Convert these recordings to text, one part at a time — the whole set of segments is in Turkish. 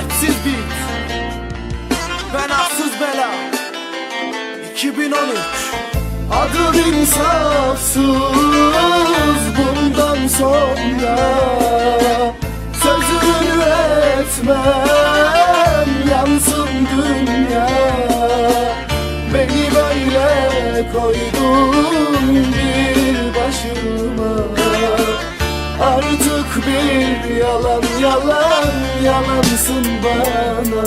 kalpsiz bir Ben haksız bela 2013 Adım insafsız bundan sonra. Sözünü etmem yansın dünya. Beni böyle koydun bir başıma. Artık bir yalan yalan yalansın bana.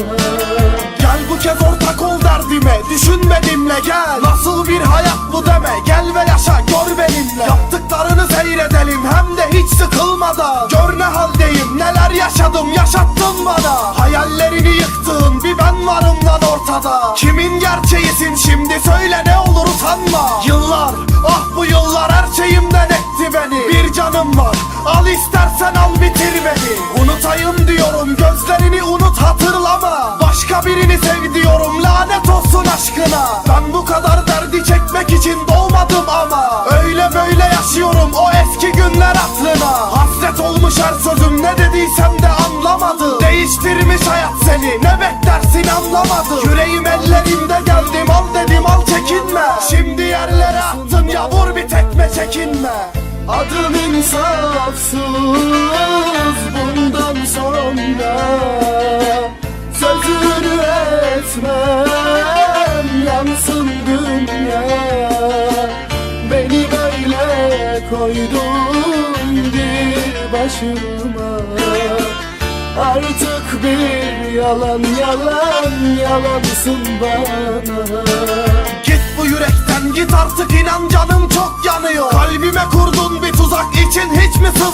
Gel bu kez ortak ol derdime Düşünmedimle gel. Nasıl bir hayat bu deme Gel ve yaşa gör benimle. Yaptıklarını seyredelim Hem de hiç sıkılmadan. Gör ne haldeyim Neler yaşadım yaşattın bana. Hayallerini yıktın Bir ben varım lan ortada. Kimin gerçeğisin şimdi Al istersen al bitir beni. Unutayım diyorum Gözlerini unut hatırlama. Başka birini sev diyorum Lanet olsun aşkına. Ben bu kadar derdi çekmek için doğmadım ama. Öyle böyle yaşıyorum o eski günler aklına. Hasret olmuş her sözüm ne dediysem de anlamadı Değiştirmiş hayat seni ne beklersin anlamadım. Yüreğim ellerimde geldim al dedim al çekinme. Şimdi yerlere attın ya vur bir tekme çekinme Adım insafsız bundan sonra. Sözünü etmem yansın dünya. Beni böyle koydun bir başıma. Artık bir yalan yalan yalansın bana. Git bu yürekten git artık inan canım çok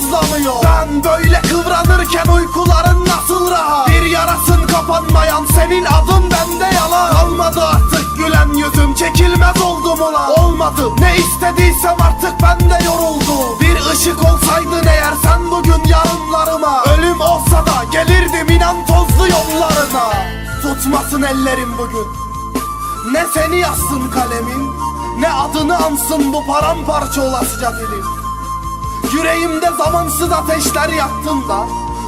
sızlamıyor Ben böyle kıvranırken uykuların nasıl rahat? Bir yarasın kapanmayan senin adın bende yalan. Kalmadı artık gülen yüzüm çekilmez oldum ulan. Olmadı ne istediysem artık bende yoruldu Bir ışık olsaydın eğer sen bugün yarınlarıma. Ölüm olsa da gelirdim inan tozlu yollarına. Tutmasın ellerim bugün. Ne seni yazsın kalemin Ne adını ansın bu paramparça olasıca dilim Yüreğimde zamansız ateşler yaktın da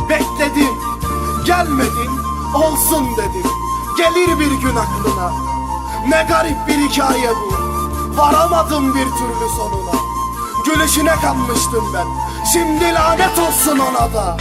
Bekledim Gelmedin olsun dedim. Gelir bir gün aklına Ne garip bir hikaye bu. Varamadım bir türlü sonuna. Gülüşüne kanmıştım ben. Şimdi lanet olsun ona da